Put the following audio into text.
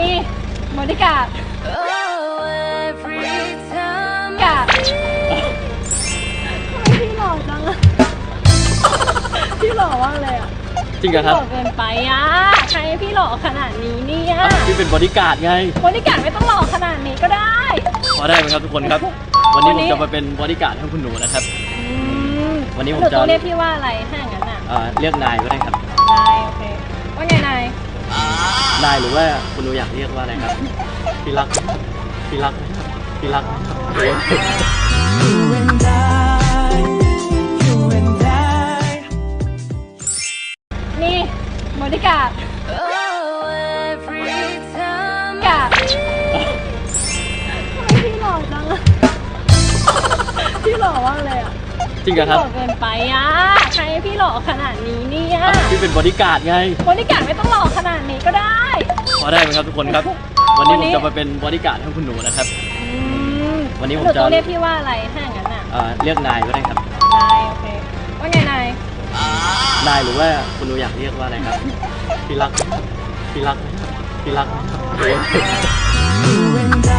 นี่บริการด Oh, every time กาดทำไมพี่หล่อจังอะพี่หล่อมากเลยอะจริงเหรอหครับล่อเกินไปอะใครให้พี่หล่อขนาดนี้เนี่ยพี่เป็นบริการดไงบริการดไม่ต้องหล่อขนาดนี้ก็ได้ พอได้ไหมครับทุกคนครับ วันนี้วันผนี้ มจะมาเป็นบริการดให้คุณหนูนะครับอืมวันนี้ผมหนูจะต้องเรียกพี่ว่าอะไรถ้าอย่างนั้นอะอ่าเรียกนายก็ได้ครับ นายหรือว่าคุณหนูอยากเรียกว่าอะไรครับพี่รักพี่รักพี่รักนี่บริกาดกาดทำไมพี่หล่อจังอะพี่หล่อมากเลยอะ จริงเหรอหครับล่อเกินไปอะใครให้พี่หล่อขนาดนี้เนี่ยพี่เป็นบริการดไง บริการดไม่ต้องหล่อขนาดนี้ก็ได้พอได้ไหมครับทุกคนครับ วันนี้วันผนี้มจะมาเป็นบริการดให้คุณหนูนะครับ อืมวันนี้ผมหนูจะต้องเรียกพี่ว่าอะไรถ้าอย่างนั้นอะอ่าเรียกนายก็ได้ครับได้โอเคว่าไงนายนายหรือว่าคุณหนูอยากเรียกว่าอะไรครับ พี่รัก พี่รัก พี่รัก You and I